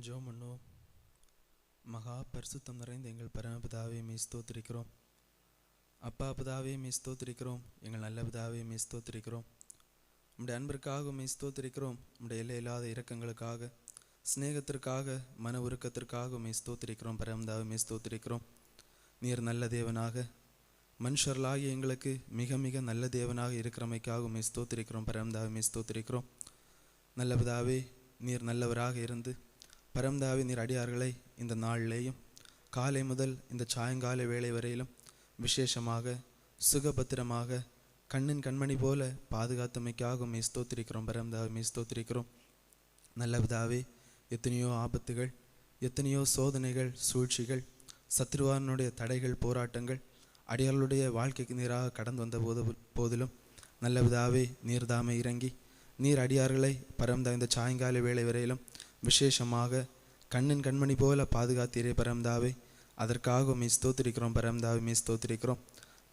ஜோம் பண்ணுவோம் மகா பரிசுத்தம் நிறைந்த எங்கள் பரமபிதாவே மீஸ்தோத்திருக்கிறோம் அப்பா பிதாவே மீஸ்தோத்திருக்கிறோம் எங்கள் நல்ல பிதாவே மீ நம்முடைய அன்பிற்காக மீ நம்முடைய எல்லை இல்லாத இரக்கங்களுக்காக சிநேகத்திற்காக மன உருக்கத்திற்காக மீ ஸ்தோத்திரிக்கிறோம். பரமதாவே நீர் நல்ல தேவனாக மனுஷர்களாகி எங்களுக்கு மிக மிக நல்ல தேவனாக இருக்கிறமைக்காக மீ பரமதாவை பரமதாவே நல்ல பிதாவே நீர் நல்லவராக இருந்து பரம்தாவி நீர் அடியார்களை இந்த நாளிலேயும் காலை முதல் இந்த சாயங்கால வேலை வரையிலும் விசேஷமாக சுகபத்திரமாக கண்ணின் கண்மணி போல பாதுகாத்தமைக்காக மே ஸ்தோத்திரிக்கிறோம். பரம்தாவே மே ஸ்தோத்திரிக்கிறோம். நல்ல பிதாவே எத்தனையோ ஆபத்துகள் எத்தனையோ சோதனைகள் சூழ்ச்சிகள் சத்ருவானுடைய தடைகள் போராட்டங்கள் அடியார்களுடைய வாழ்க்கைக்கு நேராக கடந்து வந்த போது போதிலும் நல்ல பிதாவே நீர்தாமை இறங்கி நீர் அடியார்களை பரம்தா இந்த சாயங்கால வேலை வரையிலும் விசேஷமாக கண்ணின் கண்மணி போல பாதுகாத்தீரே பரம்தாவே. அதற்காக மீ ஸ்தோத்திரிக்கிறோம் பரம்தாவே மீ ஸ்தோத்திரிக்கிறோம்.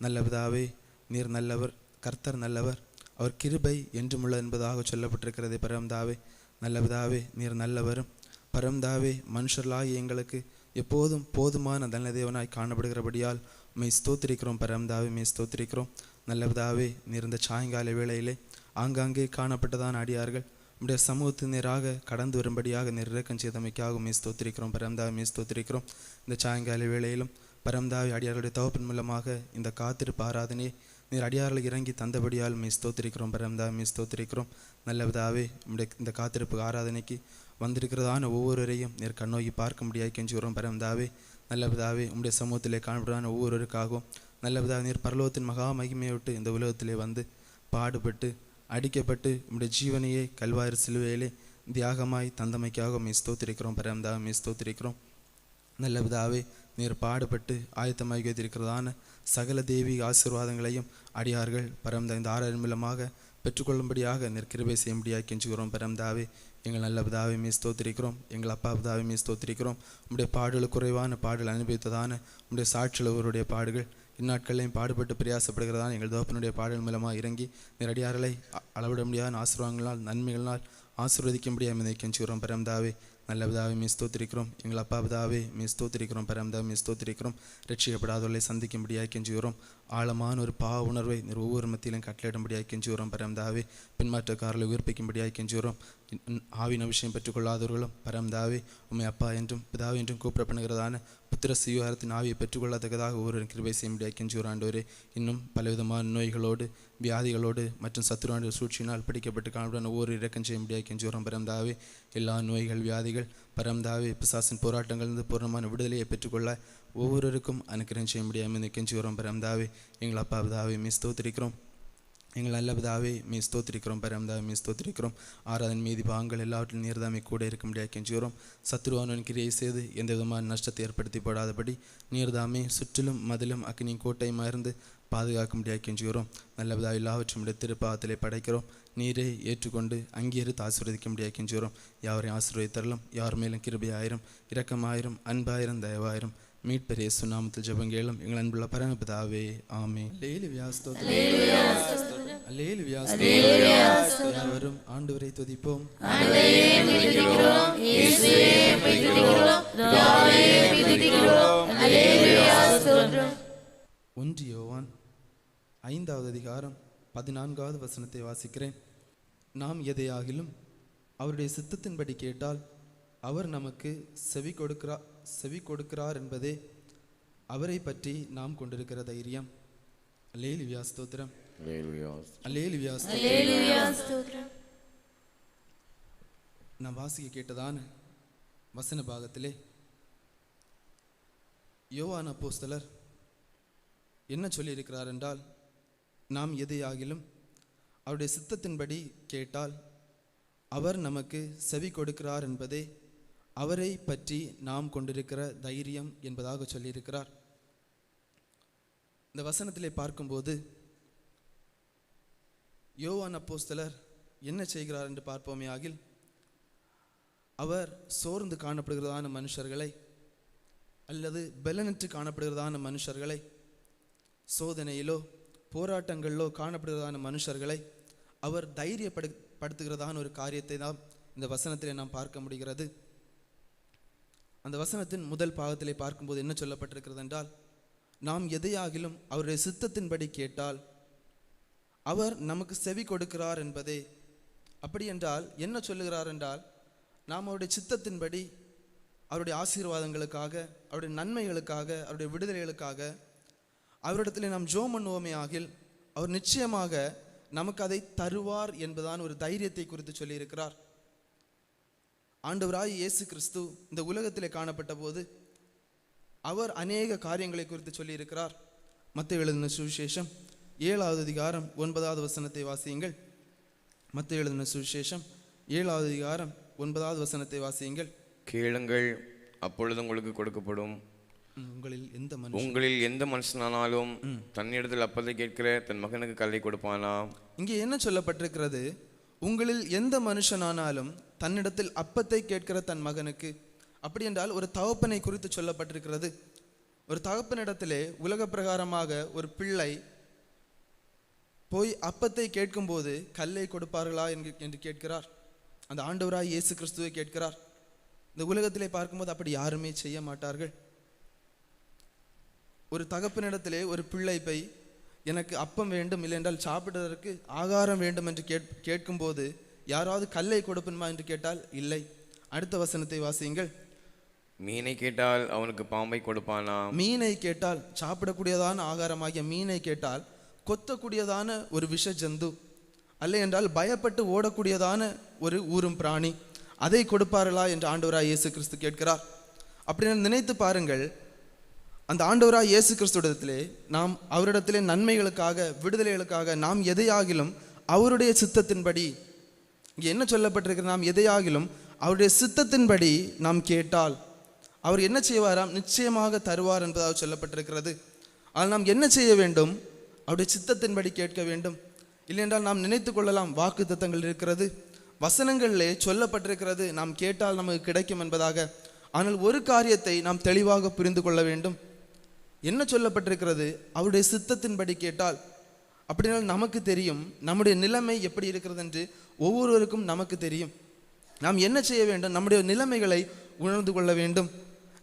நல்லபதாவே நீர் நல்லவர் கர்த்தர் நல்லவர். அவர் கிருபை என்றுமுள்ள என்பதாக சொல்லப்பட்டிருக்கிறது பரம்தாவே. நல்லபதாவே நீர் நல்லவரும். பரம்தாவே மனுஷர்களாகி எங்களுக்கு எப்போதும் போதுமான நல்ல தேவனாய் காணப்படுகிறபடியால் மெய் ஸ்தோத்திரிக்கிறோம் பரம்தாவே மெய் ஸ்தோத்திரிக்கிறோம். நல்லபதாவே நீர் இந்த சாயங்கால வேளையிலே ஆங்காங்கே காணப்பட்டதான் அடியார்கள் உடைய சமூகத்தினராக நேராக கடந்து வரும்படியாக நிறக்கம் இறக்கம் செய்தமைக்காக மே ஸ்தோத்திரிக்கிறோம். பரம்தாவை மே ஸ்தோத்திரிக்கிறோம். இந்த சாயங்கால வேளையிலும் பரம்தாவி அடியார்களுடைய தவப்பின் மூலமாக இந்த காத்திருப்பு ஆராதனையை நீர் அடியார்கள் இறங்கி தந்தபடியால் மே ஸ்தோத்திரிக்கிறோம். பரம்தாவை மே ஸ்தோத்திரிக்கிறோம். நல்ல விதாவே இந்த காத்திருப்பு ஆராதனைக்கு வந்திருக்கிறதான ஒவ்வொருவரையும் நீர் கண்ணோக்கி பார்க்க முடியாது கெஞ்சுகிறோம் பரம்தாவே நல்ல விதாவே சமூகத்திலே காணப்படுறான ஒவ்வொருவருக்காகவும் நல்ல நீர் பரலோகத்தின் மகா மகிமையை விட்டு இந்த உலகத்திலே வந்து பாடுபட்டு அடிக்கப்பட்டு உம்முடைய ஜீவனையே கல்வாயிறு சிலுவையிலே தியாகமாய் தந்தமைக்காக மே ஸ்தோத்திரிக்கிறோம். பரம்தா மே ஸ்தோத்திரிக்கிறோம். நல்ல பிதாவே நீர் பாடுபட்டு ஆயத்தமாகி வைத்திருக்கிறதான சகல தேவி ஆசீர்வாதங்களையும் அடியார்கள் பரம்தா இந்த ஆறாயிரம் மூலமாக பெற்றுக்கொள்ளும்படியாக நீர் கிருபை செய்யும்படியாக கெஞ்சுகிறோம். பரம்தாவே எங்கள் நல்ல பிதாவை மீ ஸ்தோத்திரிக்கிறோம். எங்கள் அப்பா பிதாவை மீ ஸ்தோத்திரிக்கிறோம். உம்முடைய பாடல் குறைவான பாடல் அனுபவித்ததான உம்முடைய சாட்சியுள்ளவருடைய பாடுகள் இந்நாட்களையும் பாடுபட்டு பிரயாசப்படுகிறதான எங்கள் தோப்பனுடைய பாடல் மூலமாக இறங்கி நேரடியார்களை அளவிட முடியாத ஆசீர்வாதங்களால் நன்மைகளால் ஆசீர்வதிக்கும்படியாக இதை கெஞ்சுகிறோம் பரம்தாவே நல்ல பிதாவை மீ ஸ்தோத்திரிக்கிறோம். எங்கள் அப்பா பிதாவே மீ ஸ்தோத்திரிக்கிறோம். பரம்தாவை மீ ஸ்தோத்திரிக்கிறோம். ரட்சிக்கப்படாதவர்களை சந்திக்கும்படியாக கெஞ்சுகிறோம் ஆழமான ஒரு பாவ உணர்வை ஒவ்வொரு மத்தியிலும் கட்டளிடும்படியாக கெஞ்சுகிறோம் பரம்தாவே பின்மாற்றக்காரர்களை உயிர்ப்பிக்கும்படியாக கெஞ்சுகிறோம் இன்- இன் ஆவின விஷயம் பெற்றுக்கொள்ளாதவர்களும் பரம்தாவே உண்மை அப்பா என்றும் பிதாவே என்றும் கூப்பிடப்படுகிறதான புத்திர சிவகாரத்தின் ஆவியை பெற்றுக்கொள்ளத்தக்கதாக ஒரு கிருபை செய்யும்படியாக கெஞ்சுகிறோம் ஆண்டவரே இன்னும் பலவிதமான நோய்களோடு வியாதிகளோடு மற்றும் சத்துருவாண்டு சூழ்ச்சியினால் பிடிக்கப்பட்டு காணப்படும் ஒவ்வொரு இறக்கம் செய்யும்படியாக கெஞ்சுகிறோம் பரம்தாவே எல்லா நோய்கள் வியாதிகள் பரம்தாவே பிசாசின் போராட்டங்களிலிருந்து பூர்ணமான விடுதலையை பெற்றுக்கொள்ள ஒவ்வொருவருக்கும் அனுக்கிரம் செய்ய செய்யும்படியாக கெஞ்சுகிறோம் பரம்தாவே எங்கள் அப்பா பிதாவே மிஸ் தோத்திரிக்கிறோம் எங்கள் நல்ல பிதாவே மீ ஸ்தோத்திரிக்கிறோம் பரம்தாவே மீ ஸ்தோத்திரிக்கிறோம். ஆராதன் மீதி பாங்கள் எல்லாவற்றிலும் நீர்தாமே கூட இருக்க முடியாது கெஞ்சுகிறோம் சத்ருவானன் கிரியை செய்து எந்த விதமான நஷ்டத்தை ஏற்படுத்தி போடாதபடி நீர்தாமே சுற்றிலும் மதிலும் அக்னி கோட்டையுமா இருந்து பாதுகாக்க முடியாது கெஞ்சுகிறோம் நல்ல பிதா எல்லாவற்றும் உடைய திருப்பாதத்திலே படைக்கிறோம். நீரே ஏற்றுக்கொண்டு அங்கீகரித்து ஆசீர்வதிக்க முடியாது கெஞ்சுகிறோம் யாரையும் ஆசீர்வதித்தரலாம் யார் மேலும் கிருபையாயிரம் இரக்கமாயிரம் அன்பாயிரம் தயவாயிரம். மீட்பெரிய சுண்ணாமத்தில் ஜெபங்கேளும் எங்கள் அன்புள்ள பரமபிதாவே ஆமே லேலு வியாஸ்தோ அல்லேலு வியாஸ்தோத்திரம் யாவரும் ஆண்டவரை துதிப்போம். ஒன்று யோவான் ஐந்தாவது அதிகாரம் பதினான்காவது வசனத்தை வாசிக்கிறேன். நாம் எதையாகிலும் அவருடைய சித்தத்தின்படி கேட்டால் அவர் நமக்கு செவி கொடுக்கிறா செவி கொடுக்கிறார் என்பதே அவரை பற்றி நாம் கொண்டிருக்கிற தைரியம். அல்லேலு வியாஸ்தோத்திரம் நான் வாசிக்க கேட்டதான வசன பாகத்திலே யோவான் அப்போஸ்தலர் என்ன சொல்லியிருக்கிறார் என்றால் நாம் எதையாகிலும் அவருடைய சித்தத்தின்படி கேட்டால் அவர் நமக்கு செவி கொடுக்கிறார் என்பதே அவரை பற்றி நாம் கொண்டிருக்கிற தைரியம் என்பதாக சொல்லியிருக்கிறார். இந்த வசனத்திலே பார்க்கும்போது யோவான் அப்போஸ்தலர் என்ன செய்கிறார் என்று பார்ப்போமே ஆகில் அவர் சோர்ந்து காணப்படுகிறதான மனுஷர்களை அல்லது பலனற்று காணப்படுகிறதான மனுஷர்களை சோதனையிலோ போராட்டங்களிலோ காணப்படுகிறதான மனுஷர்களை அவர் தைரியப்படு படுத்துகிறதான ஒரு காரியத்தை தான் இந்த வசனத்திலே நாம் பார்க்க முடிகிறது. அந்த வசனத்தின் முதல் பாகத்திலே பார்க்கும்போது என்ன சொல்லப்பட்டிருக்கிறது என்றால் நாம் எதையாகிலும் அவருடைய சித்தத்தின்படி கேட்டால் அவர் நமக்கு செவி கொடுக்கிறார் என்பதே. அப்படி என்றால் என்ன சொல்லுகிறார் என்றால் நாம் அவருடைய சித்தத்தின்படி அவருடைய ஆசீர்வாதங்களுக்காக அவருடைய நன்மைகளுக்காக அவருடைய விடுதலைகளுக்காக அவரிடத்தில் நாம் ஜோம் பண்ணுவோமே ஆகில் அவர் நிச்சயமாக நமக்கு அதை தருவார் என்பதான் ஒரு தைரியத்தை குறித்து சொல்லியிருக்கிறார். ஆண்டவராய் இயேசு கிறிஸ்து இந்த உலகத்திலே காணப்பட்ட போது அவர் அநேக காரியங்களை குறித்து சொல்லியிருக்கிறார். மத்த எழுதின சுவிசேஷம் ஏழாவது அதிகாரம் ஒன்பதாவது வசனத்தை வாசியுங்கள். மத்த எழுதின சுவிசேஷம் ஏழாவது அதிகாரம் ஒன்பதாவது வசனத்தை வாசியுங்கள். கேளுங்கள் அப்பொழுது உங்களுக்கு கொடுக்கப்படும். உங்களில் எந்த மனுஷன்? உங்களில் எந்த மனுஷனானாலும் தன்னிடத்தில் அப்பதை கேட்கிற தன் மகனுக்கு கல்லை கொடுப்பானா? இங்கே என்ன சொல்லப்பட்டிருக்கிறது? உங்களில் எந்த மனுஷனானாலும் தன்னிடத்தில் அப்பத்தை கேட்கிற தன் மகனுக்கு. அப்படி என்றால் ஒரு தகப்பனை குறித்து சொல்லப்பட்டிருக்கிறது. ஒரு தகப்பனிடத்திலே உலக பிரகாரமாக ஒரு பிள்ளை போய் அப்பத்தை கேட்கும்போது கல்லை கொடுப்பார்களா? என்று என்று கேட்கிறார். அந்த ஆண்டவராய் இயேசு கிறிஸ்துவை கேட்கிறார். இந்த உலகத்திலே பார்க்கும்போது அப்படி யாருமே செய்ய மாட்டார்கள். ஒரு தகப்பனிடத்திலே ஒரு பிள்ளை போய் எனக்கு அப்பம் வேண்டும் இல்லை என்றால் சாப்பிடுவதற்கு ஆகாரம் வேண்டும் என்று கேட் கேட்கும்போது யாராவது கல்லை கொடுப்பணுமா என்று கேட்டால் இல்லை. அடுத்த வசனத்தை வாசியுங்கள். மீனை கேட்டால் அவனுக்கு பாம்பை கொடுப்பானா? மீனை கேட்டால் சாப்பிடக்கூடியதான ஆகாரமாகிய மீனை கேட்டால் கொத்தக்கூடியதான ஒரு விஷ ஜந்து அல்ல என்றால் பயப்பட்டு ஓடக்கூடியதான ஒரு ஊரும் பிராணி அதை கொடுப்பார்களா என்று ஆண்டவராய் இயேசு கிறிஸ்து கேட்கிறார் அப்படின்னு நினைத்து பாருங்கள் அந்த ஆண்டவராய் இயேசு கிறிஸ்துவிடத்திலே நாம் அவரிடத்திலே நன்மைகளுக்காக விடுதலைகளுக்காக நாம் எதையாகிலும் அவருடைய சித்தத்தின்படி இங்கே என்ன சொல்லப்பட்டிருக்கிறது? நாம் எதையாகிலும் அவருடைய சித்தத்தின்படி நாம் கேட்டால் அவர் என்ன செய்வாராம்? நிச்சயமாக தருவார் என்பதாக சொல்லப்பட்டிருக்கிறது. ஆனால் நாம் என்ன செய்ய வேண்டும்? அவருடைய சித்தத்தின்படி கேட்க வேண்டும். இல்லையென்றால் நாம் நினைத்து கொள்ளலாம் வாக்கு தத்தங்கள் இருக்கிறது வசனங்களிலே சொல்லப்பட்டிருக்கிறது நாம் கேட்டால் நமக்கு கிடைக்கும் என்பதாக. ஆனால் ஒரு காரியத்தை நாம் தெளிவாக புரிந்து கொள்ள வேண்டும். என்ன சொல்லப்பட்டிருக்கிறது? அவருடைய சித்தத்தின்படி கேட்டால். அப்படினால் நமக்கு தெரியும் நம்முடைய நிலைமை எப்படி இருக்கிறது என்று ஒவ்வொருவருக்கும் நமக்கு தெரியும். நாம் என்ன செய்ய வேண்டும்? நம்முடைய நிலைமைகளை உணர்ந்து கொள்ள வேண்டும்.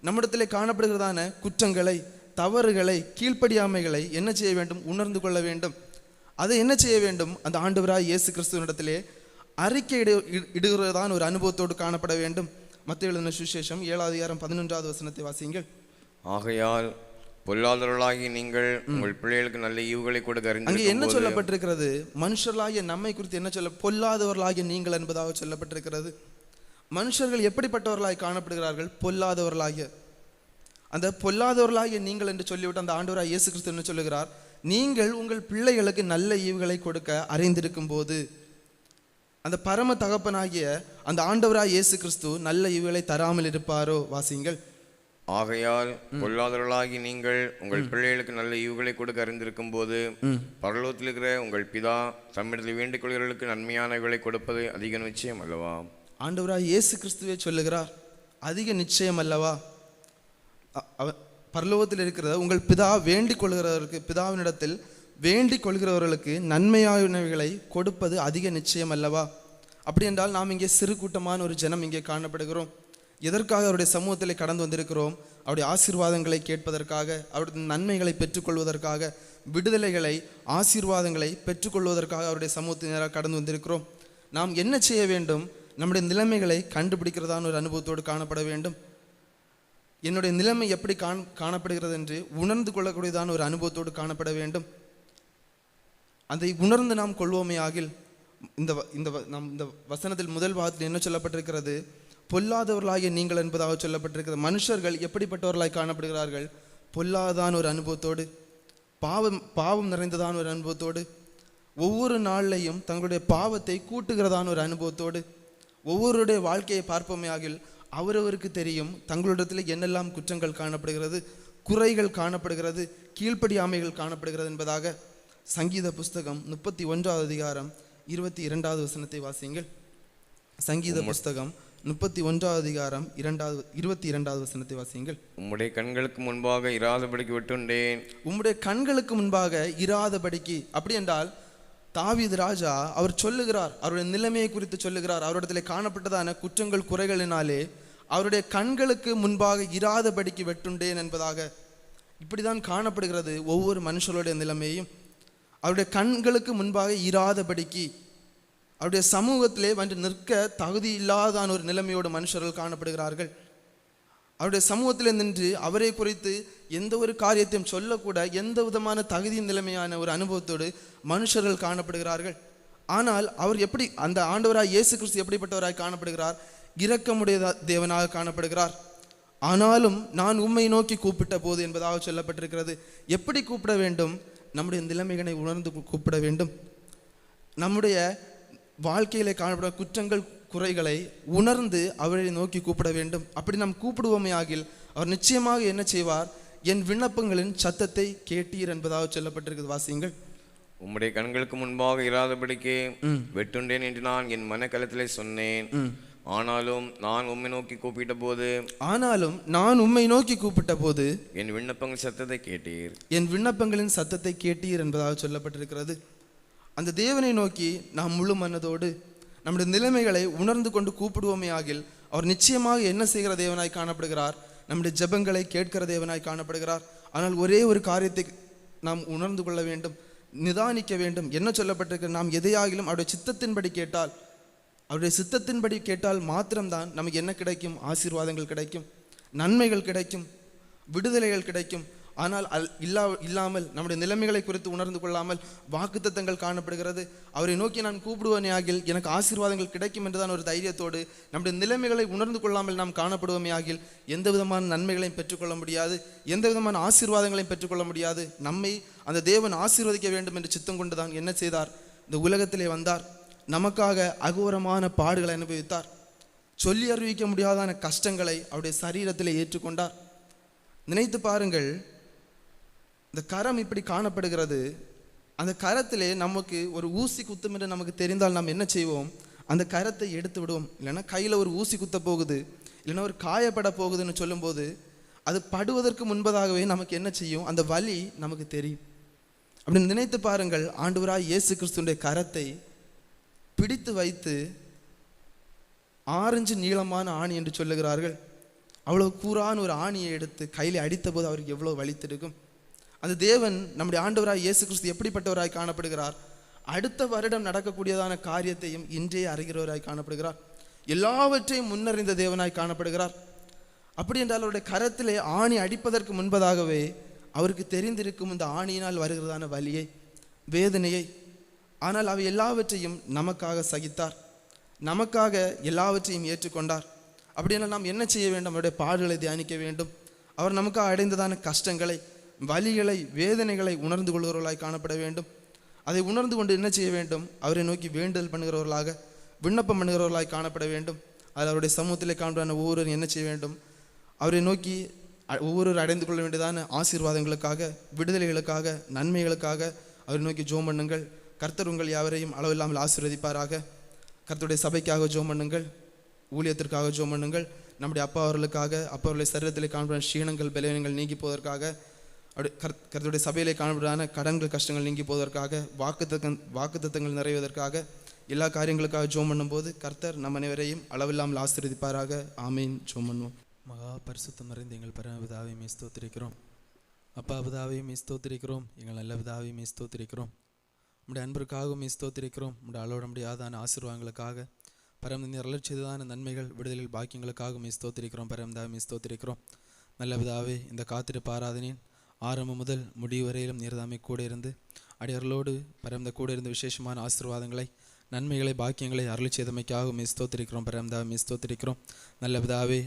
நம்மிடத்திலே காணப்படுகிறதான குற்றங்களை தவறுகளை கீழ்ப்படியாமைகளை என்ன செய்ய வேண்டும்? உணர்ந்து கொள்ள வேண்டும். அதை என்ன செய்ய வேண்டும்? அந்த ஆண்டவராய் இயேசு கிறிஸ்துவனிடத்திலே அறிக்கை இடு இடுகிறதான ஒரு அனுபவத்தோடு காணப்பட வேண்டும். மத்திய எழுதின சுசேஷம் ஏழாவது அதிகாரம் பதினொன்றாவது வசனத்தை வாசியுங்கள். ஆகையால் பொல்லாதவர்களாகி நீங்கள் உங்கள் பிள்ளைகளுக்கு நல்ல ஈவுகளை கொடுக்க அங்கே என்ன சொல்லப்பட்டிருக்கிறது? மனுஷர்களாகிய நம்மை குறித்து என்ன சொல்ல பொல்லாதவர்களாகிய நீங்கள் என்பதாக சொல்லப்பட்டிருக்கிறது. மனுஷர்கள் எப்படிப்பட்டவர்களாய் காணப்படுகிறார்கள்? பொல்லாதவர்களாகிய அந்த பொல்லாதவர்களாகிய நீங்கள் என்று சொல்லிவிட்டு அந்த ஆண்டவராய் இயேசு கிறிஸ்து என்ன சொல்லுகிறார் நீங்கள் உங்கள் பிள்ளைகளுக்கு நல்ல ஈவுகளை கொடுக்க அறிந்திருக்கும் போது அந்த பரம தகப்பனாகிய அந்த ஆண்டவராய் இயேசு கிறிஸ்து நல்ல ஈவுகளை தராமல் இருப்பாரோ? வாசிங்கள் ஆகையால் பொல்லாதவர்களாகி நீங்கள் உங்கள் பிள்ளைகளுக்கு நல்ல ஈவுகளை கொடுக்க அறிந்திருக்கும் போது பரலோகத்தில் இருக்கிற உங்கள் பிதா தம்மிடத்தில் வேண்டிக் கொள்கிறவர்களுக்கு நன்மையானவைகளை கொடுப்பது அதிக நிச்சயம் அல்லவா? ஆண்டவராய் இயேசு கிறிஸ்துவே சொல்லுகிறார் அதிக நிச்சயம் அல்லவா? பரலோகத்தில் இருக்கிறத உங்கள் பிதா வேண்டிக் கொள்கிறவருக்கு பிதாவினிடத்தில் வேண்டிக் கொள்கிறவர்களுக்கு நன்மையானவைகளை கொடுப்பது அதிக நிச்சயம் அல்லவா? அப்படி என்றால் நாம் இங்கே சிறு கூட்டமான ஒரு ஜனம் இங்கே காணப்படுகிறோம். எதற்காக அவருடைய சமூகத்தில் கடந்து வந்திருக்கிறோம்? அவருடைய ஆசீர்வாதங்களை கேட்பதற்காக அவருடைய நன்மைகளை பெற்றுக்கொள்வதற்காக விடுதலைகளை ஆசீர்வாதங்களை பெற்றுக்கொள்வதற்காக அவருடைய சமூகத்தினராக கடந்து வந்திருக்கிறோம். நாம் என்ன செய்ய வேண்டும்? நம்முடைய நிலைமைகளை கண்டுபிடிக்கிறதான ஒரு அனுபவத்தோடு காணப்பட வேண்டும். என்னுடைய நிலைமை எப்படி காண் காணப்படுகிறது என்று உணர்ந்து கொள்ளக்கூடியதான ஒரு அனுபவத்தோடு காணப்பட வேண்டும். அதை உணர்ந்து நாம் கொள்வோமே ஆகில் இந்த வ- இந்த வ- நம் இந்த வசனத்தில் முதல் பாகத்தில் என்ன சொல்லப்பட்டிருக்கிறது? பொல்லாதவர்களாகிய நீங்கள் என்பதாக சொல்லப்பட்டிருக்கிறது. மனுஷர்கள் எப்படிப்பட்டவர்களாய் காணப்படுகிறார்கள்? பொல்லாதான ஒரு அனுபவத்தோடு பாவம் பாவம் நிறைந்ததான ஒரு அனுபவத்தோடு ஒவ்வொரு நாள்லையும் தங்களுடைய பாவத்தை கூட்டுகிறதான ஒரு அனுபவத்தோடு ஒவ்வொருடைய வாழ்க்கையை பார்ப்போமே ஆகில் அவரவருக்கு தெரியும் தங்களிடத்தில் என்னெல்லாம் குற்றங்கள் காணப்படுகிறது குறைகள் காணப்படுகிறது கீழ்ப்படியாமைகள் காணப்படுகிறது என்பதாக சங்கீத புஸ்தகம் முப்பத்தி ஒன்றாவது அதிகாரம் இருபத்தி இரண்டாவது வசனத்தை வாசியுங்கள். சங்கீத புஸ்தகம் முப்பத்தி ஒன்றாவது அதிகாரம் இரண்டாவது இருபத்தி இரண்டாவது வசனத்தை வாசியுங்கள். உம்முடைய கண்களுக்கு முன்பாக இராதபடிக்கு விட்டுண்டேன். உம்முடைய கண்களுக்கு முன்பாக இராதபடிக்கு அப்படி என்றால் தாவீது ராஜா அவர் சொல்லுகிறார் அவருடைய நிலைமையை குறித்து சொல்லுகிறார் அவரிடத்தில் காணப்பட்டதான குற்றங்கள் குறைகளினாலே அவருடைய கண்களுக்கு முன்பாக இராதபடிக்கு வெட்டுண்டேன் என்பதாக இப்படிதான் காணப்படுகிறது ஒவ்வொரு மனுஷருடைய நிலைமையும். அவருடைய கண்களுக்கு முன்பாக இராதபடிக்கு அவருடைய சமூகத்திலே வந்து நிற்க தகுதி இல்லாதான ஒரு நிலைமையோடு மனுஷர்கள் காணப்படுகிறார்கள். அவருடைய சமூகத்தில் நின்று அவரை குறித்து எந்த ஒரு காரியத்தையும் சொல்லக்கூட எந்த விதமான தகுதி நிலைமையான ஒரு அனுபவத்தோடு மனுஷர்கள் காணப்படுகிறார்கள். ஆனால் அவர் எப்படி அந்த ஆண்டவராய் இயேசு கிறிஸ்து எப்படிப்பட்டவராய் காணப்படுகிறார்? இரக்கமுடைய தேவனாக காணப்படுகிறார். ஆனாலும் நான் உம்மை நோக்கி கூப்பிட்ட போது என்பதாக சொல்லப்பட்டிருக்கிறது. எப்படி கூப்பிட வேண்டும்? நம்முடைய நிலைமைகளை உணர்ந்து கூப்பிட வேண்டும். நம்முடைய வாழ்க்கையிலே காணப்படும் குற்றங்கள் குறைகளை உணர்ந்து அவரை நோக்கி கூப்பிட வேண்டும். அப்படி நாம் கூப்பிடுவோமே ஆகில் அவர் நிச்சயமாக என்ன செய்வார்? என் விண்ணப்பங்களின் சத்தத்தை கேட்டீர் என்பதாக சொல்லப்பட்டிருக்கிறது. வாசியுங்கள். உம்முடைய கண்களுக்கு முன்பாக இராதபடிக்கு வெட்டுண்டேன் என்று நான் என் மனக்கலத்திலே சொன்னேன். ஆனாலும் நான் உம்மை நோக்கி கூப்பிட்ட போது ஆனாலும் நான் உம்மை நோக்கி கூப்பிட்ட போது என் விண்ணப்பங்கள் சத்தத்தை கேட்டீர். என் விண்ணப்பங்களின் சத்தத்தை கேட்டீர் என்பதாக சொல்லப்பட்டிருக்கிறது. அந்த தேவனை நோக்கி நாம் முழு மனதோடு நம்முடைய நிலைமைகளை உணர்ந்து கொண்டு கூப்பிடுவோமே ஆகில் அவர் நிச்சயமாக என்ன செய்கிற தேவனாய் காணப்படுகிறார்? நம்முடைய ஜெபங்களை கேட்கிற தேவனாய் காணப்படுகிறார். ஆனால் ஒரே ஒரு காரியத்தை நாம் உணர்ந்து கொள்ள வேண்டும் நிதானிக்க வேண்டும். என்ன சொல்லப்பட்டிருக்கு நாம் எதையாகிலும் அவருடைய சித்தத்தின்படி கேட்டால் அவருடைய சித்தத்தின்படி கேட்டால் மாத்திரம்தான் நமக்கு என்ன கிடைக்கும்? ஆசீர்வாதங்கள் கிடைக்கும். நன்மைகள் கிடைக்கும். விடுதலைகள் கிடைக்கும். ஆனால் அல் இல்லா இல்லாமல் நம்முடைய நிலைமைகளை குறித்து உணர்ந்து கொள்ளாமல் வாக்குத்தத்தங்கள் காணப்படுகிறது. அவரை நோக்கி நான் கூப்பிடுவனே ஆகில் எனக்கு ஆசீர்வாதங்கள் கிடைக்கும் என்றுதான் ஒரு தைரியத்தோடு நம்முடைய நிலைமைகளை உணர்ந்து கொள்ளாமல் நாம் காணப்படுவோமே ஆகில் எந்த விதமான நன்மைகளையும் பெற்றுக்கொள்ள முடியாது. எந்த விதமான ஆசீர்வாதங்களையும் பெற்றுக்கொள்ள முடியாது. நம்மை அந்த தேவன் ஆசீர்வதிக்க வேண்டும் என்று சித்தம் கொண்டுதான் என்ன செய்தார்? இந்த உலகத்திலே வந்தார். நமக்காக அகோரமான பாடுகளை அனுபவித்தார். சொல்லி அறிவிக்க முடியாதான கஷ்டங்களை அவருடைய சரீரத்தில் ஏற்றுக்கொண்டார். நினைத்து பாருங்கள் இந்த கரம் இப்படி காணப்படுகிறது. அந்த கரத்திலே நமக்கு ஒரு ஊசி குத்தும் என்று நமக்கு தெரிந்தால் நாம் என்ன செய்வோம்? அந்த கரத்தை எடுத்து விடுவோம். இல்லைன்னா கையில் ஒரு ஊசி குத்த போகுது. இல்லைன்னா ஒரு காயப்பட போகுதுன்னு சொல்லும்போது அது படுவதற்கு முன்பதாகவே நமக்கு என்ன செய்யும்? அந்த வலி நமக்கு தெரியும். அப்படின்னு நினைத்து பாருங்கள் ஆண்டவராக இயேசு கிறிஸ்துடைய கரத்தை பிடித்து வைத்து ஆரஞ்சு நீளமான ஆணி என்று சொல்லுகிறார்கள். அவ்வளோ கூறான ஒரு ஆணியை எடுத்து கையில் அடித்தபோது அவருக்கு எவ்வளோ வலித்திருக்கும் அந்த தேவன் நம்முடைய ஆண்டவராய் இயேசு கிறிஸ்து எப்படிப்பட்டவராய் காணப்படுகிறார்? அடுத்த வருடம் நடக்கக்கூடியதான காரியத்தையும் இன்றே அறிகிறவராய் காணப்படுகிறார். எல்லாவற்றையும் முன்னறிந்த தேவனாய் காணப்படுகிறார். அப்படி என்றால் அவருடைய கரத்திலே ஆணி அடிப்பதற்கு முன்பதாகவே அவருக்கு தெரிந்திருக்கும் இந்த ஆணியினால் வருகிறதான வலியை வேதனையை ஆனால் அவை எல்லாவற்றையும் நமக்காக சகித்தார். நமக்காக எல்லாவற்றையும் ஏற்றுக்கொண்டார். அப்படின்னா நாம் என்ன செய்ய வேண்டும்? அவருடைய பாடுகளை தியானிக்க வேண்டும். அவர் நமக்காக அடைந்ததான கஷ்டங்களை வலிகளை வேதனைகளை உணர்ந்து கொள்கிறவர்களாய் காணப்பட வேண்டும். அதை உணர்ந்து கொண்டு என்ன செய்ய வேண்டும்? அவரை நோக்கி வேண்டுதல் பண்ணுகிறவர்களாக விண்ணப்பம் பண்ணுகிறவர்களாய் காணப்பட வேண்டும். அதில் அவருடைய சமூகத்தில் காண்பான ஒவ்வொருவரும் என்ன செய்ய வேண்டும்? அவரை நோக்கி அ- அடைந்து கொள்ள வேண்டியதான ஆசீர்வாதங்களுக்காக விடுதலைகளுக்காக நன்மைகளுக்காக அவரை நோக்கி ஜோம் பண்ணுங்கள். கர்த்தர் உங்கள் யாவரையும் அளவில்லாமல் ஆசீர்வதிப்பாராக. கர்த்தருடைய சபைக்காக ஜோம் பண்ணுங்கள். ஊழியத்திற்காக ஜோம் பண்ணுங்கள். நம்முடைய அப்பா அவர்களுக்காக அப்பா அவர்களை சரீரத்தில் காணப்படும் சீனங்கள் பலவீனங்கள் நீங்கி போவதற்காக அப்படி கர் கர்த்தருடைய சபையிலே காணப்படான கடன்கள் கஷ்டங்கள் நீங்கி போவதற்காக வாக்குத்தத்தங் வாக்குத்தத்தங்கள் நிறைவதற்காக எல்லா காரியங்களுக்காக ஜோம் பண்ணும்போது கர்த்தர் நம் அனைவரையும் அளவில்லாமல் ஆசீர்வதிப்பாராக. ஆமீன். ஜோம் பண்ணுவோம். மகா பரிசுத்தம் அறிந்து எங்கள் பரமபிதாவை மே ஸ்தோத்திரிக்கிறோம். அப்பா விதாவையும் மே ஸ்தோத்திரிக்கிறோம். எங்கள் நல்ல விதாவையும் மே ஸ்தோத்திரிக்கிறோம். நம்முடைய அன்பிற்காகவும் மே ஸ்தோத்திரிக்கிறோம். உம்முடைய அளவிட முடியாதான ஆசீர்வாதங்களுக்காக. பரம நிரலச் நன்மைகள் விடுதலில் பாக்கியங்களுக்காக மே ஸ்தோத்திரிக்கிறோம். பரமதாவை மே ஸ்தோத்திரிக்கிறோம். நல்ல இந்த காத்திருப்பு ஆராதனையின் ஆரம்பம் முதல் முடிவு வரையிலும் நீர்தாமை கூட இருந்து அடியர்களோடு பரந்த கூட இருந்து விசேஷமான ஆசீர்வாதங்களை நன்மைகளை பாக்கியங்களை அருளி செய்தமைக்காக மே ஸ்தோத்திரிக்கிறோம். பரமதா மே நல்ல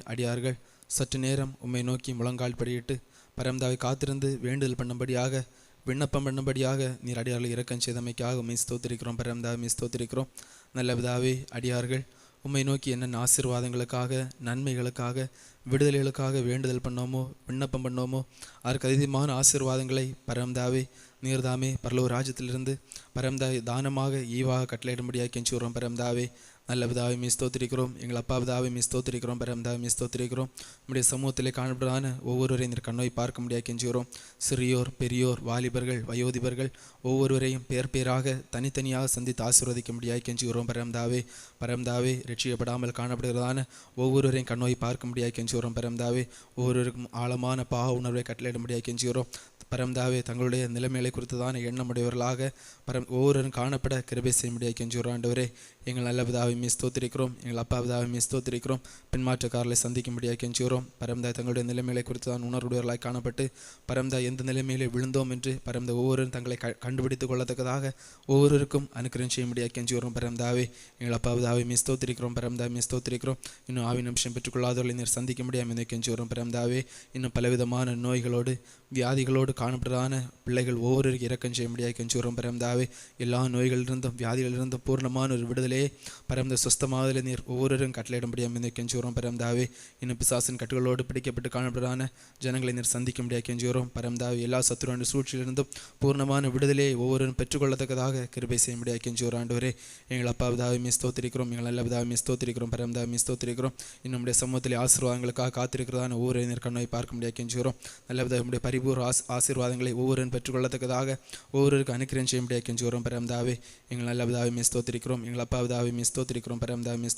அடியார்கள் சற்று நேரம் உம்மை நோக்கி முழங்கால் படியிட்டு பரம்தாவை காத்திருந்து வேண்டுதல் பண்ணும்படியாக விண்ணப்பம் பண்ணும்படியாக நீர் அடியார்கள் இறக்கம் செய்தமைக்காக உண்மை ஸ்தோத்திருக்கிறோம். பரமதா மே ஸ்தோத்திரிக்கிறோம். நல்ல விதாவே அடியார்கள் உண்மை நோக்கி என்னென்ன ஆசீர்வாதங்களுக்காக நன்மைகளுக்காக விடுதலைகளுக்காக வேண்டுதல் பண்ணோமோ விண்ணப்பம் பண்ணோமோ அதற்கு அதிகமான ஆசீர்வாதங்களை பரம்தாவே நீர்தாமே பரலோ ராஜ்யத்திலிருந்து பரம்தாய் தானமாக ஈவாக கட்டளையிடும்படியாக கெஞ்சுகிறோம் பரம்தாவே நல்ல பிதாவை மீ ஸ்தோத்திரிக்கிறோம். எங்கள் அப்பா பிதாவை மீ ஸ்தோத்திரிக்கிறோம். பரமதாவை மீ ஸ்தோத்திரிக்கிறோம். நம்முடைய சமூகத்திலே காணப்படான ஒவ்வொருவரையும் இந்த கண்ணோய் பார்க்க முடியாது கெஞ்சுகிறோம் சிறியோர் பெரியோர் வாலிபர்கள் வயோதிபர்கள் ஒவ்வொருவரையும் பேர் பேராக தனித்தனியாக சந்தித்து ஆசீர்வதிக்க முடியாது கெஞ்சுகிறோம் பரமதாவே பரமதாவே ரட்சிக்கப்படாமல் காணப்படுகிறதான ஒவ்வொருவரையும் கண்ணோய் பார்க்க முடியாது கெஞ்சுகிறோம் பரமதாவே ஒவ்வொருவருக்கும் ஆழமான பாவ உணர்வை கட்டளையிட முடியாது கெஞ்சுகிறோம் பரம்தாவே தங்களுடைய நிலைமைகளை குறித்ததான எண்ணமுடையவர்களாக பரம் ஒவ்வொருவரும் காணப்பட கிருபை செய்ய முடியாது கெஞ்சுகிறோம் ஆண்டவரே. எங்கள் நல்ல மிஸ் தோத்திருக்கிறோம் எங்கள் அப்பா மிஸ் தோத்திருக்கிறோம் பின்மாற்றக்காரர்களை சந்திக்க முடியாது கெஞ்சுகிறோம் பரம்தா தங்களுடைய நிலைமைகளை குறித்துதான் உணர்வுடையவர்களாக காணப்பட்டு பரம்தா எந்த நிலைமையிலே விழுந்தோம் என்று பரம்த ஒவ்வொருவரும் தங்களை க கண்டுபிடித்துக் கொள்ளத்தக்கதாக ஒவ்வொருவருக்கும் அனுக்கிரம் செய்ய முடியாது கெஞ்சுகிறோம் பரம்தாவே எங்கள் அப்பா மிஸ் தோத்திருக்கிறோம் பரம்தா மிஸ் தோத்திருக்கிறோம் இன்னும் ஆவி நிமிஷம் பெற்றுக்கொள்ளாதவர்களை நீர் சந்திக்க முடியாமல் கெஞ்சுகிறோம் பரம்தாவே இன்னும் பலவிதமான நோய்களோடு வியாதிகளோடு காணப்படுறதான பிள்ளைகள் ஒவ்வொருவருக்கு இறக்கம் செய்ய முடியாது. கெஞ்சுகிறோம் பரம்தாவே எல்லா நோய்களிலிருந்தும் வியாதிகளிலிருந்தும் பூர்ணமான ஒரு விடுதலையே பரந்த சுஸ்தமாவதில் நீர் ஒவ்வொருவரும் கட்டளையிட முடியாமல் இந்த கெஞ்சுகிறோம் பரம்தாவே இன்னும் பிசாசின் கட்டுகளோடு பிடிக்கப்பட்டு காணப்படுறதான ஜனங்களை நீர் சந்திக்க முடியாது. கெஞ்சுகிறோம் பரம்தாவே எல்லா சத்துருவான சூழ்ச்சியிலிருந்தும் பூர்ணமான விடுதலையை ஒவ்வொருவரும் பெற்றுக்கொள்ளத்தக்கதாக கிருபை செய்ய முடியாது. கெஞ்சுகிறோம் ஆண்டவரே எங்கள் அப்பா விதாவை மீ ஸ்தோத்திரிக்கிறோம் எங்கள் நல்ல விதாவை மீ ஸ்தோத்திரிக்கிறோம் பரம்தாவை ஸ்தோத்திரிக்கிறோம். இன்னும் நம்முடைய சமூகத்தில் ஆசீர்வாதங்களுக்காக காத்திருக்கிறதான ஒவ்வொரு நேர் கண்ணோய் பார்க்க முடியாது. கெஞ்சுகிறோம் நல்ல நம்முடைய பரிபூர்ண ஆஸ் ஆசீர்வாதங்களை ஒவ்வொருவரும் பெற்றுக்கொள்ளத்தக்கதாக ஒவ்வொருவருக்கு அனுக்கிறேன் செய்ய முடியாது கெஞ்சுகிறோம் பரம்தாவே எங்கள் நல்ல பிதாவை மிஸ்தோத்திருக்கிறோம் எங்கள் அப்பா பிதாவை மீ ஸ்தோத்திரிக்கிறோம் பரம்தாவை மீ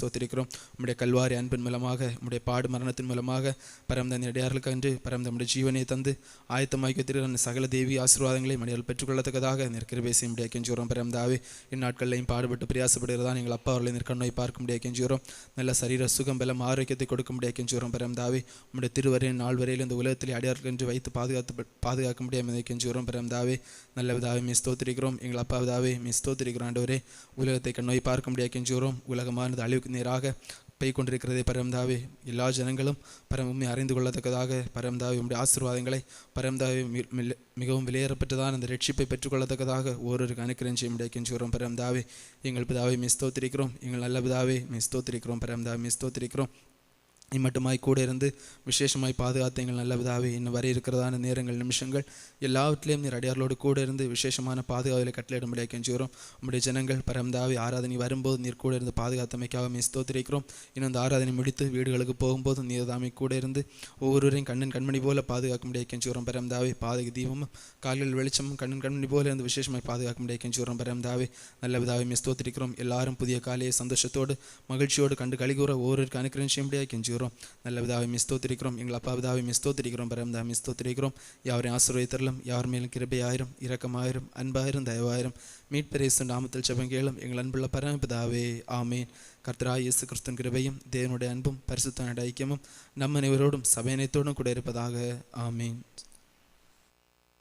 நம்முடைய கல்வாரி அன்பின் மூலமாக நம்முடைய பாடு மரணத்தின் மூலமாக பரம்த நடிகார்களுக்கு அன்று பரம்த நம்முடைய ஜீவனை தந்து ஆயத்தமாக்கி வைத்திருக்கிற சகல தேவி ஆசீர்வாதங்களை மனிதர்கள் பெற்றுக்கொள்ளத்தக்கதாக நெருக்கிருபை செய்ய முடியாது கெஞ்சுகிறோம் பரம்தாவே இந்நாட்களையும் பாடுபட்டு பிரயாசப்படுகிறதான் எங்கள் அப்பா அவர்களை நிற்கண்ணோய் பார்க்க முடியாது கெஞ்சுகிறோம் நல்ல சரீர சுகம் பலம் ஆரோக்கியத்தை கொடுக்க முடியாது கெஞ்சுகிறோம் பரம்தாவே நம்முடைய திருவரையின் நாள் வரையில் இந்த உலகத்தில் அடியார்கள் என்று வைத்து பாதுகாத்து பாதுகாக்க முடியாமல் கெஞ்சுகிறோம் பிறந்தாவே நல்ல விதாவே மீ ஸ்தோத்திரிக்கிறோம் எங்கள் அப்பா விதாவே மீ ஸ்தோத்திரிக்கிறோம் ஆண்டவரே உலகத்தை கண்ணோய் பார்க்க முடியாது கெஞ்சுகிறோம் உலகமானது அழிவுக்கு நேராக பெய் கொண்டிருக்கிறதே பரம்தாவே எல்லா ஜனங்களும் பரம் உண்மை அறிந்து கொள்ளத்தக்கதாக பரம்தாவே உடைய ஆசீர்வாதங்களை பரம்தாவே மிகவும் விலையேறப்பட்டதான் அந்த ரட்சிப்பை பெற்றுக்கொள்ளத்தக்கதாக ஒருவருக்கு அனுக்கிரம் செய்ய முடியாது கெஞ்சுகிறோம் பரம்தாவே எங்கள் பிதாவை மீ ஸ்தோத்திரிக்கிறோம் எங்கள் நல்ல பிதாவே மீ பரம்தாவை பரம்தாவே மீ ஸ்தோத்திரிக்கிறோம் இம்மட்டுமாய் கூட இருந்து விசேஷமாய் பாதுகாத்த எங்கள் நல்ல பிதாவே இன்னும் வரை இருக்கிறதான நேரங்கள் நிமிஷங்கள் எல்லாவற்றிலையும் நீர் அடியார்களோடு கூட இருந்து விசேஷமான பாதுகாவலை கட்டளையிடும்படியாக கெஞ்சுகிறோம். உங்களுடைய ஜனங்கள் பரம்தாவி ஆராதனை வரும்போது நீர் கூட இருந்து பாதுகாத்தமைக்காக மீ ஸ்தோத்திரிக்கிறோம் இன்னும் அந்த ஆராதனை முடித்து வீடுகளுக்கு போகும்போது நீர் தாமை கூட இருந்து ஒவ்வொருவரையும் கண்ணன் கண்மணி போல பாதுகாக்க முடியாது கெஞ்சுகிறோம். பரம்தாவே பாதுக தீபமும் கால்கள் வெளிச்சமும் கண்ணன் கண்மணி போல இருந்து விசேஷமாய் பாதுகாக்க முடியாது கெஞ்சுகிறோம். பரம்தாவே நல்ல விதாவை மீ ஸ்தோத்திரிக்கிறோம் எல்லாரும் புதிய காலையை சந்தோஷத்தோடு மகிழ்ச்சியோடு கண்டு கழிகூற ஒவ்வொருவருக்கு அனுக்கிரம் கெஞ்சுகிறோம். முடியாது கெஞ்சுகிறோம் நல்ல பிதாவை மீ எங்கள் அப்பா பிதாவை மீ ஸ்தோத்திரிக்கிறோம் பரம்தா மீ ஸ்தோத்திரிக்கிறோம் யாவரையும் ஆசீர்வதித்தரலும் யார் மேலும் கிருபையாயிரம் இரக்கமாயிரம் அன்பாயிரம் தயவாயிரம் மீட்பரேசு நாமத்தில் செபம் கேளும் எங்கள் அன்புள்ள பரமபிதாவே ஆமேன் கர்த்தரா இயேசு கிறிஸ்தன் கிருபையும் தேவனுடைய அன்பும் பரிசுத்தனுடைய ஐக்கியமும் நம்ம அனைவரோடும் சபையனைத்தோடும் கூட இருப்பதாக ஆமேன்